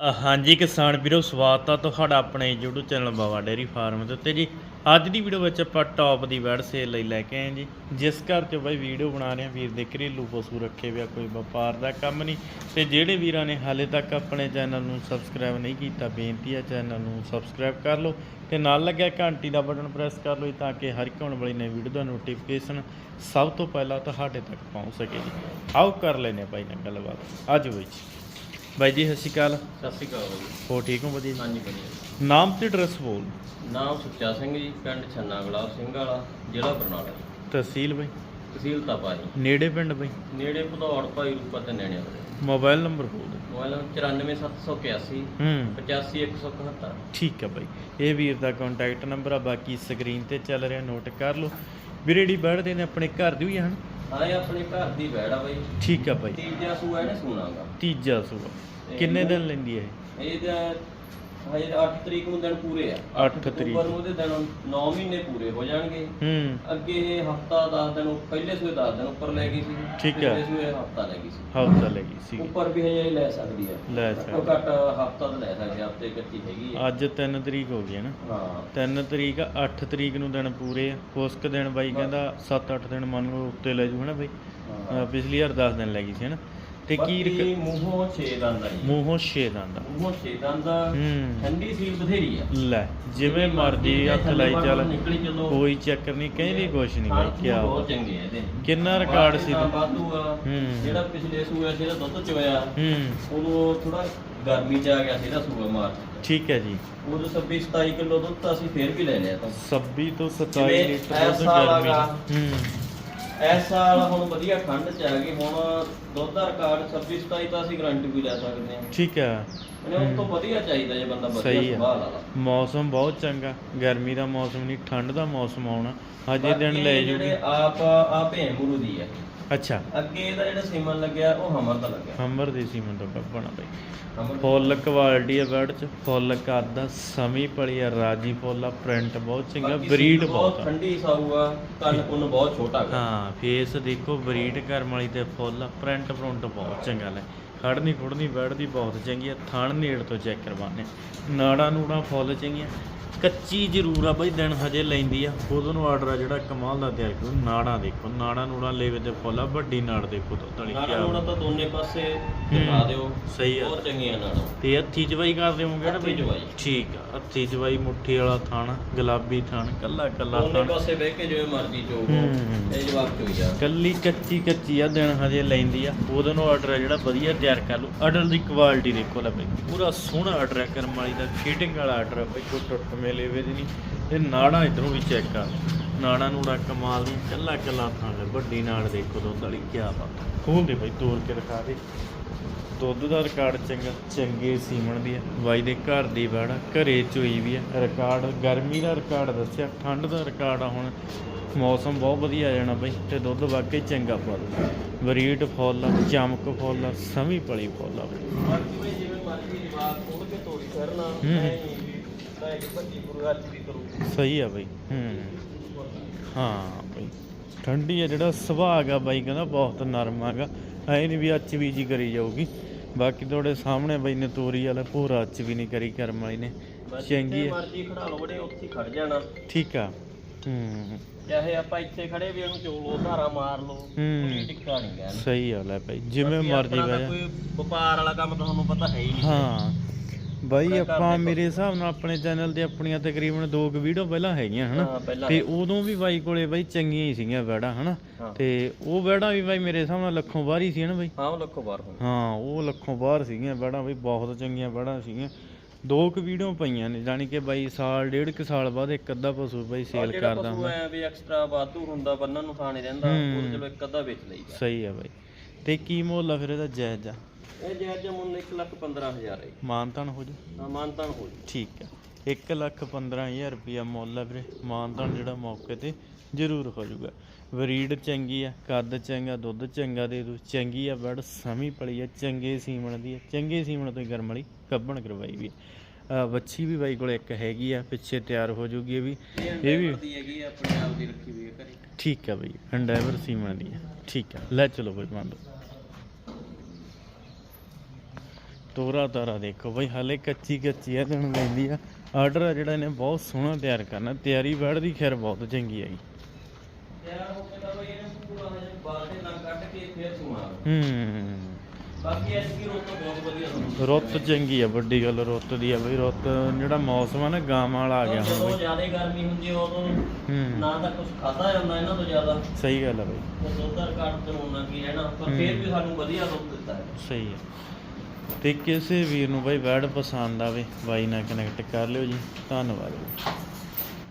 ਹਾਂਜੀ ਕਿਸਾਨ ਵੀਰੋ, ਸਵਾਗਤ ਆ ਤੁਹਾਡਾ ਆਪਣੇ YouTube channel Bawa dairy farm ਦੇ ਉੱਤੇ ਜੀ। ਅੱਜ ਦੀ ਵੀਡੀਓ ਵਿੱਚ ਆਪਾਂ ਟੌਪ ਦੀ ਵੈੜ ਸੇਲ ਲਈ ਲੈ ਕੇ ਆਏ ਜੀ। ਜਿਸ ਘਰ 'ਚ ਬਾਈ ਵੀਡੀਓ ਬਣਾ ਰਹੇ ਆ ਵੀਰ ਦੇ ਘਰੇਲੂ ਪਸ਼ੂ ਰੱਖੇ ਹੋਇਆ ਕੋਈ ਵਪਾਰ ਦਾ ਕੰਮ ਨਹੀਂ। ਤੇ ਜਿਹੜੇ ਵੀਰਾਂ ਨੇ ਹਾਲੇ ਤੱਕ ਆਪਣੇ ਚੈਨਲ ਨੂੰ ਸਬਸਕ੍ਰਾਈਬ ਨਹੀਂ ਕੀਤਾ, ਬੇਨਤੀ ਆ ਚੈਨਲ ਨੂੰ ਸਬਸਕ੍ਰਾਈਬ ਕਰ ਲਓ ਤੇ ਨਾਲ ਲੱਗਿਆ ਘੰਟੀ ਦਾ ਬਟਨ ਪ੍ਰੈਸ ਕਰ ਲਓ ਜੀ, ਤਾਂ ਕਿ ਹਰ ਇੱਕ ਆਉਣ ਵਾਲੀ ਨਵੀਂ ਵੀਡੀਓ ਦਾ ਨੋਟੀਫਿਕੇਸ਼ਨ ਸਭ ਤੋਂ ਪਹਿਲਾਂ ਤੁਹਾਡੇ ਤੱਕ ਪਹੁੰਚ ਸਕੇ ਜੀ। ਆਓ ਕਰ ਲੈਨੇ ਭਾਈ ਨਾਲ ਗੱਲਬਾਤ। ਅੱਜ ਬਾਈ ਜੀ। ਬਾਈ ਜੀ ਸਤਿ ਸ਼੍ਰੀ ਅਕਾਲ। ਸਤਿ ਸ਼੍ਰੀ ਅਕਾਲ ਜੀ। ਹੋ ਠੀਕ ਹੋ ਵਧੀਆ ਜੀ? ਹਾਂਜੀ ਵਧੀਆ ਨਾਮ ਤੇ ਐਡਰੈਸ ਬੋਲ। ਨਾਮ ਸੁੱਚਾ ਸਿੰਘ ਜੀ ਪਿੰਡ ਛੰਨਾ ਗੁਲਾਬ ਸਿੰਘ ਵਾਲਾ ਜ਼ਿਲ੍ਹਾ ਬਰਨਾਲਾ। ਜੀ। ਤਹਿਸੀਲ ਬਾਈ? ਤਹਿਸੀਲ ਤਪਾ ਜੀ। ਨੇੜੇ ਪਿੰਡ ਬਾਈ? ਨੇੜੇ ਭਦੌੜ ਭਾਈ ਰੂਪਾ ਤੇ ਨੇੜੇ ਵਾਲੇ ਮੋਬਾਈਲ ਨੰਬਰ ਬੋਲ। ਦਿਓ। ਮੋਬਾਈਲ ਨੰਬਰ 94781 ਹੂੰ। 85171 ਠੀਕ ਹੈ ਬਾਈ। ਇਹ ਵੀਰ ਦਾ ਕੰਟੈਕਟ ਨੰਬਰ ਆ ਬਾਕੀ ਸਕਰੀਨ ਤੇ ਚੱਲ ਰਿਹਾ ਨੋਟ ਕਰ ਲਓ। ਵੀਰੇ ਜਿਹੜੀ ਬੈਠਦੇ ਨੇ ਆਪਣੇ ਘਰ ਦੀ ਹੋਈ ਹਨ? ਹਾਂ ਇਹ ਆਪਣੇ ਘਰ ਦੀ ਵੈੜ ਆ ਬਾਈ। ਠੀਕ ਆ ਬਾਈ। ਤੀਜਾ ਸੂਆ ਇਹਨੇ ਸੁਣਾਗਾ ਤੀਜਾ ਸੂਆ। ਕਿੰਨੇ ਦਿਨ ਲੈਂਦੀ ਹੈ ਇਹਦਾ ਹਜੇ 8 ਤਰੀਕ ਨੂੰ ਦਿਨ ਪੂਰੇ ਆ। ਅੱਠ ਤਰੀਕ। ਅਕਤੂਬਰ ਨੂੰ ਉਹਦੇ ਦਿਨ 9 ਮਹੀਨੇ ਪੂਰੇ ਹੋ ਜਾਣਗੇ। ਹੂੰ। ਅੱਗੇ ਇਹ ਹਫਤਾ 10 ਦਿਨ ਪਹਿਲੇ ਸੂਏ 10 ਦਿਨ ਉੱਪਰ ਲੈ ਗਈ ਸੀ। ਠੀਕ ਹੈ। ਪਿਛਲੇ ਸੂਏ ਹਫਤਾ ਲੈ ਗਈ ਸੀ। ਹਫਤਾ ਲੱਗੀ ਸੀ। ਉੱਪਰ ਵੀ ਹਜੇ ਲੈ ਸਕਦੀ ਹੈ ਲੈ ਘੱਟੋ ਸਕਦੇ ਘੱਟ ਹਫਤਾ ਤਾਂ ਲੈ ਸਕਦੇ ਹਫ਼ਤੇ ਕੱਚੀ ਹੈਗੀ ਹੈ ਅੱਜ 3 ਤਰੀਕ ਹੋ ਗਈ ਹੈ ਨਾ। ਹਾਂ। 3 ਤਰੀਕ 8 ਤਰੀਕ ਨੂੰ ਦਿਨ ਪੂਰੇ ਆ। ਕੁਛ ਕੁ ਦਿਨ ਬਾਈ ਕਹਿੰਦਾ 7-8 ਦਿਨ ਮੰਨ ਲਓ ਉੱਤੇ ਲੈ ਜੂ ਹਨਾ ਬਾਈ? ਹਾਂ। ਅਹ ਪਿਛਲੀ ਵਾਰ 10 ਦਿਨ ਲੱਗੀ ਸੀ ਹਨਾ? ਤੇ ਕੀ ਬਾਕੀ ਰਕ- ਮੂੰਹੋਂ 6 ਦੰਦ ਆ ਜੀ। ਮੂੰਹੋਂ ਛੇ ਦੰਦ। ਮੂੰਹੋਂ 6 ਦੰਦ ਆ। ਹੂੰ। ਠੰਡੀ ਸੀਲ ਬਥੇਰੀ ਆ। ਲੈ ਜਿਵੇਂ ਮਰਜ਼ੀ ਹੱਥ ਲਾਈ ਚੱਲ। ਨਿਕਲੀ ਚੱਲੋ ਕੋਈ ਚੱਕਰ ਨਹੀਂ ਕਹਿੰਦੀ ਕੁਛ ਨਹੀਂ ਬਾਈ ਕੀ ਬਹੁਤ ਚੰਗੇ ਆ ਇਹਦੇ। ਕਿੰਨਾ ਰਿਕਾਰਡ ਸੀ? ਤਾਂ ਵਾਧੂ ਆ। ਹੂੰ। ਜਿਹੜਾ ਪਿਛਲੇ ਸੂਏ ਜਿਹੜਾ ਦੁੱਧ ਚੋਇਆ ਹੂੰ। ਉਦੋਂ ਥੋੜਾ ਗਰਮੀ ਚ ਆ ਗਿਆ ਸੀ ਇਹਦਾ ਸੂਆ ਮਾਰ ਠੀਕ ਹੈ ਜੀ। ਉਦੋਂ 26 27 ਕਿਲੋ ਦੁੱਧ ਤਾਂ ਅਸੀਂ ਫੇਰ ਵੀ ਲੈ ਲਿਆ ਤਾਂ। 26 ਤੋਂ 27 ਜਿਵੇਂ ਲੀਟਰ ਦੁੱਧ ਐਸਾ ਗਰਮੀ ਲਗਾ। ਹੂੰ। ਇਸ ਸਾਲ ਹੁਣ ਵਧੀਆ ਠੰਡ ਚ ਆ ਗਈ ਹੁਣ ਦੁੱਧ ਦਾ ਰਿਕਾਰਡ 26 27 ਤਾਂ ਅਸੀਂ ਗਾਰੰਟੀ ਵੀ ਲੈ ਸਕਦੇ ਹਾਂ। ਠੀਕ ਹੈ ਇਹਨੇ ਉਸ ਤੋਂ ਵਧੀਆ ਚਾਹੀਦਾ ਜੇ ਬੰਦਾ ਵਧੀਆ ਸਹੀ ਆ। ਸੁਭਾਅ ਵਾਲਾ ਮੌਸਮ ਬਹੁਤ ਚੰਗਾ। ਗਰਮੀ ਦਾ ਮੌਸਮ ਨਹੀਂ ਠੰਡ ਦਾ ਮੌਸਮ ਆਉਣਾ। ਹਜੇ ਦਿਨ ਬਾਕੀ ਲੈ ਜੂਗੀ। ਜਿਹੜੇ ਆਪ ਆ ਭੇਮਗੁਰੂ ਦੀ ਹੈ ਅੱਛਾ। ਅੱਗੇ ਇਹਦਾ ਜਿਹੜਾ ਸੀਮਨ ਲੱਗਿਆ ਉਹ ਹਮਰ ਦਾ ਲੱਗਿਆ। ਹੰਬਰ ਦੇ ਸੀਮਨ ਤੋਂ ਕੱਪਣਾ ਬਈ। ਹਮਰ ਫੁੱਲ ਕੁਆਲਿਟੀ ਆ ਬਰਡ ਚ ਫੁੱਲ ਕਰਦਾ ਸਮੀ ਪਲੀ ਆ ਰਾਜੀ ਫੁੱਲ ਪ੍ਰਿੰਟ ਬਹੁਤ ਚੰਗਾ ਬਰੀਡ ਬਹੁਤ ਠੰਡੀ ਸਾਊ ਆ ਕੰਨ ਕੁੰਨ ਬਹੁਤ ਛੋਟਾ ਹਾਂ ਫੇਸ ਦੇਖੋ ਬਰੀਡ ਕਰਮ ਵਾਲੀ ਤੇ ਫੁੱਲ ਪ੍ਰਿੰਟ ਪ੍ਰਿੰਟ ਬਹੁਤ ਚੰਗਾ ਲੈ। ਖੜਨੀ ਖੁੜਨੀ ਬੈਠਦੀ ਬਹੁਤ ਚੰਗੀ ਆ ਥਣ ਨੇੜ ਤੋਂ ਚੈੱਕ ਕਰਵਾਣੇ ਨਾੜਾ ਨੂੜਾ ਫੁੱਲ ਚੰਗੀਆਂ। ਕੱਚੀ ਜ਼ਰੂਰ ਆ ਬਈ ਦਿਨ ਹਜੇ ਲੈਂਦੀ ਆ। ਉਦੋਂ ਨੂੰ ਆਰਡਰ ਆ ਜਿਹੜਾ ਕਮਾਲ ਦਾ ਤਿਆਰ ਕਰੋ ਨਾੜਾ ਦੇਖੋ ਨਾੜਾ ਨੂੜਾ ਲੇਵੇ ਤੇ ਫੁੱਲ ਆ ਵੱਡੀ ਨਾੜ ਦੇਖੋ ਤੋਂ ਤਲੀ। ਨਾੜਾ ਕਿਆ ਨੂੜਾ ਤਾਂ ਦੋਨੇ ਪਾਸੇ ਦਿਖਾ ਦਿਓ। ਸਹੀ ਆ। ਬਹੁਤ ਚੰਗੀਆਂ ਨਾੜਾਂ। ਤੇ ਹੱਥੀ ਚਵਾਈ ਕਰਦੇ ਹੋਗੇ ਨਾ ਹੱਥੀਂ ਬਈ? ਚਵਾਈ। ਠੀਕ ਆ ਹੱਥੀ ਚਵਾਈ ਮੁੱਠੀ ਵਾਲਾ ਥਣ ਗੁਲਾਬੀ ਥਣ ਕੱਲਾ ਕੱਲਾ ਦੋਨੇ ਥਣ। ਪਾਸੇ ਬਹਿ ਕੇ ਜਿਵੇਂ ਮਰਜ਼ੀ ਹੂੰ। ਇਹ ਜਵਾਬ ਚੋਈ ਜਾ। ਕੱਲੀ ਕੱਚੀ ਕੱਚੀ ਆ ਦਿਨ ਹਜੇ ਲੈਂਦੀ ਆ। ਉਹਦੇ ਨੂੰ ਆਰਡਰ ਆ ਜਿਹੜਾ ਵਧੀਆ ਤਿਆਰ ਕਰ ਲਓ। ਆਰਡਰ ਦੀ ਕੁਆਲਿਟੀ ਦੇਖੋ ਲੈ ਬਈ। ਪੂਰਾ ਸੋਹਣਾ ਆਰਡਰ ਹੈ ਕਰਮ ਵਾਲੀ ਦਾ ਫਿਟਿੰਗ ਵਾਲਾ ਆਰਡਰ ਹੈ ਬਈ, ਕੋਈ ਟੁੱਟ ਮੇਲੇ ਵੇ ਨਹੀਂ। ਤੇ ਨਾੜਾਂ ਇਧਰੋਂ ਵੀ ਚੈੱਕ ਕਰ ਨਾੜਾਂ ਨੂੜਾ ਕਮਾਲ ਦੀ ਕੱਲਾ ਕੱਲਾ ਥਾਂ ਲੈ ਵੱਡੀ ਨਾੜ ਦੇਖੋ ਦੁੱਧ ਵਾਲੀ ਕੀ ਬਾਤ। ਖੋਲ ਦੇ ਬਈ ਤੋੜ ਕੇ ਦਿਖਾ ਦੇ। ਦੁੱਧ ਦਾ ਰਿਕਾਰਡ ਚੰਗਾ, ਚੰਗੇ ਸੀਮਣ ਦੀ ਹੈ ਬਾਈ ਦੇ ਘਰ ਦੀ ਬਾੜਾ ਘਰੇ ਚੋਈ ਵੀ ਹੈ ਰਿਕਾਰਡ ਗਰਮੀ ਦਾ ਰਿਕਾਰਡ ਦੱਸਿਆ, ਠੰਡ ਦਾ ਰਿਕਾਰਡ ਹੁਣ। ਮੌਸਮ ਬਹੁਤ ਵਧੀਆ ਜਾਣਾ ਬਈ। ਤੇ ਦੁੱਧ ਵਾਕਈ ਚੰਗਾ ਪਾ ਦੂ ਬਰੀਡ ਫੁੱਲ ਚਮਕ ਫੁੱਲ ਸਮੀ ਪਲੀ ਫੁੱਲ ਆ ਜਿਵੇਂ ਮਰਜ਼ੀ ਜਵਾਬ ਖੋਲ ਕੇ ਤੋੜੀ ਕਰਨਾ ਹੂੰ। ਐ ਨਹੀਂ ਤਾਂ ਇੱਕ ਭੱਜੀ ਗੁਰੂ ਅੱਜ ਵੀ ਕਰੂ। ਸਹੀ ਆ ਬਈ ਹੂੰ। ਹਾਂ ਬਈ ਠੰਡੀ ਆ ਜਿਹੜਾ ਸੁਭਾਅ ਆ ਬਾਈ ਕਹਿੰਦਾ ਬਹੁਤ ਨਰਮ ਹੈਗਾ। ਐ ਨਹੀਂ ਵੀ ਅੱਚ ਵੀ ਜੀ ਕਰੀ ਜਾਊਗੀ। ਬਾਕੀ ਤੁਹਾਡੇ ਸਾਹਮਣੇ ਬਈ ਨੇ ਤੋਰੀ ਵਾਲਾ ਪੂਰਾ ਅੱਚ ਵੀ ਨਹੀਂ ਕਰੀ ਕਰਮ ਵਾਲੀ ਨੇ। ਚੰਗੀ ਮਰਜ਼ੀ ਖੜਾ ਲਓ ਬੜੇ ਉੱਥੇ ਖੜ ਜਾਣਾ। ਠੀਕ ਆ। ਹੂੰ। ਚਾਹੇ ਆਪਾਂ ਇੱਥੇ ਖੜੇ ਵੀ ਇਹਨੂੰ ਚੋਲੋ ਧਾਰਾ ਮਾਰ ਲਓ ਹੂੰ। ਕੋਈ ਟਿੱਕਾ ਨਹੀਂ ਗਿਆ ਸਹੀ ਆ ਲੈ ਭਾਈ ਜਿਵੇਂ ਮਰਜ਼ੀ ਬਹਿ ਜਾ। ਕੋਈ ਵਪਾਰ ਵਾਲਾ ਕੰਮ ਤੁਹਾਨੂੰ ਪਤਾ ਹੈ ਹੀ ਨਹੀਂ। ਹਾਂ। ਬਾਈ ਆਪਾਂ ਮੇਰੇ ਹਿਸਾਬ ਨਾਲ ਆਪਣੇ ਚੈਨਲ ਤੇ ਆਪਣੀਆਂ ਤਕਰੀਬਨ ਦੋ ਕੁ ਵੀਡੀਓ ਪਹਿਲਾਂ ਹੈਗੀਆਂ ਹਨਾ? ਹਾਂ ਤੇ ਉਦੋਂ ਵੀ ਬਾਈ ਕੋਲੇ ਬਾਈ ਚੰਗੀਆਂ ਹੀ ਸੀਗੀਆਂ ਵੈੜਾਂ ਹਨਾ? ਹਾਂ। ਤੇ ਉਹ ਵੈੜਾਂ ਵੀ ਬਾਈ ਮੇਰੇ ਹਿਸਾਬ ਨਾਲ ਲੱਖੋਂ ਬਾਹਰ ਹੀ ਸੀ ਹਨਾ ਬਾਈ? ਹਾਂ ਉਹ ਲੱਖੋ ਬਾਹਰ ਹਾਂ ਉਹ ਲੱਖੋਂ ਬਾਹਰ ਸੀਗੀਆਂ ਵੈੜਾਂ ਬਈ ਬਹੁਤ ਚੰਗੀਆਂ ਵੈੜਾਂ ਸੀਗੀਆਂ। ਦੋ ਕੁ ਵੀਡੀਓ ਪਈਆਂ ਨੇ ਜਾਣੀ ਕਿ ਬਾਈ ਸਾਲ ਡੇਢ ਕੁ ਸਾਲ ਬਾਅਦ ਇੱਕ ਅੱਧਾ ਪਸ਼ੂ ਬਾਈ ਸੇਲ ਕਰਦਾ ਪਸ਼ੂ ਹੁੰਦਾ। ਐ ਵੀ ਐਕਸਟਰਾ ਵਾਧੂ ਹੁੰਦਾ ਬੰਨਣ ਨੂੰ ਥਾਣੇ ਰਹਿੰਦਾ ਹੂੰ। ਉਹ ਚਲੋ ਇੱਕ ਅੱਧਾ ਵੇਚ ਲਈਦਾ। ਸਹੀ ਆ ਬਾਈ। ਤੇ ਕੀ ਮੁੱਲ ਆ ਫਿਰ ਇਹਦਾ ਜਾਇਜ਼ ਆ? ਇਹ ਜਾਇਜ਼ ਮੁੱਲ 1 ਲੱਖ 15000 ਹੈ। ਮਾਨਤਾਨ ਹੋ ਜਾ? ਹਾਂ ਮਾਨਤਾਨ ਹੋ ਜੂ। ਠੀਕ ਹੈ 1 ਲੱਖ 15000 ਰੁਪਇਆ ਮੁੱਲ ਹੈ ਵੀਰੇ। ਮਾਨਤਾਨ ਜਿਹੜਾ ਮੌਕੇ ਤੇ ਜ਼ਰੂਰ ਹੋ ਜਾਊਗਾ ਬਰੀਡ ਚੰਗੀ ਆ ਕੱਦ ਚੰਗਾ ਦੁੱਧ ਚੰਗਾ ਦੇ ਦੂ ਚੰਗੀ ਆ ਬੜ ਸਮੀ ਪਲੀ ਆ ਚੰਗੇ ਸੀਮਣ ਦੀ ਆ। ਚੰਗੇ ਸੀਮਣ ਤੋਂ ਹੀ ਗਰਮ ਵਾਲੀ ਕੱਬਣ ਕਰਵਾਈ ਵੀ ਬੱਚੀ ਵੀ ਬਾਈ ਕੋਲ ਇੱਕ ਹੈਗੀ ਆ ਪਿੱਛੇ ਤਿਆਰ ਹੋ ਜੂਗੀ ਇਹ ਵੀ। ਇਹ ਵੀ ਦੀ ਹੈਗੀ ਆ, ਆਪਣੇ ਆਪ ਦੀ ਰੱਖੀ ਹੋਈ ਹੈ ਘਰੇ। ਠੀਕ ਆ ਬਈ ਅੰਡਾਈਵਰ ਸੀਮਣ ਦੀ ਆ। ਠੀਕ ਆ ਲੈ ਚਲੋ ਬਈ ਮੰਨ ਲਓ ਤੋਰਾ ਤਾਰਾ ਦੇਖੋ ਬਈ ਹਲੇ ਕੱਚੀ ਕੱਚੀ ਆ ਦਿਨ ਲੈਂਦੀ ਆ। ਆਰਡਰ ਆ ਜਿਹੜਾ ਇਹਨੇ ਬਹੁਤ ਸੋਹਣਾ ਤਿਆਰ ਕਰਨਾ ਤਿਆਰੀ ਬੈੜ ਦੀ ਖੈਰ ਬਹੁਤ ਚੰਗੀ ਹੈਗੀ ਤਿਆਰ ਹੋ ਕੇ ਤਾਂ ਬਈ ਇਹਨੂੰ ਪੂਰਾ ਹਜੇ ਬਾਲਟੇ ਨਾਲ ਕੱਢ ਕੇ ਫੇਰ ਸੁਣਾ ਹੂੰ। ਬਾਕੀ ਐਸੀ ਰੋਟ ਬਹੁਤ ਵਧੀਆ ਤੁਹਾਨੂੰ ਰੁੱਤ ਚੰਗੀ ਆ ਵੱਡੀ ਗੱਲ ਰੁੱਤ ਦੀ ਆ ਬਈ ਰੁੱਤ ਜਿਹੜਾ ਮੌਸਮ ਆ ਨਾ ਗਾਵਾਂ ਵਾਲਾ ਆ ਗਿਆ। ਹੁਣ ਜਦੋਂ ਬਈ ਜ਼ਿਆਦਾ ਗਰਮੀ ਹੁੰਦੀ ਆ ਉਦੋਂ ਹੂੰ। ਨਾ ਤਾਂ ਕੁਝ ਖਾਦਾ ਜਾਂਦਾ ਇਹਨਾਂ ਤੋਂ ਜ਼ਿਆਦਾ। ਸਹੀ ਗੱਲ ਆ ਬਈ। ਤੇ ਦੁੱਧ ਰਿਕਾਰਡ ਤੇ ਹੋਣਾ ਕੀ ਰਹਿਣਾ ਪਰ ਫੇਰ ਵੀ ਸਾਨੂੰ ਵਧੀਆ ਦੁੱਧ ਦਿੱਤਾ ਹੈ। ਸਹੀ ਹੈ ਤੇ ਕਿਸੇ ਵੀਰ ਨੂੰ ਬਾਈ ਵੈਡ ਪਸੰਦ ਆਵੇ ਬਾਈ ਨਾਲ ਕਨੈਕਟ ਕਰ ਲਿਓ ਜੀ। ਧੰਨਵਾਦ ਜੀ।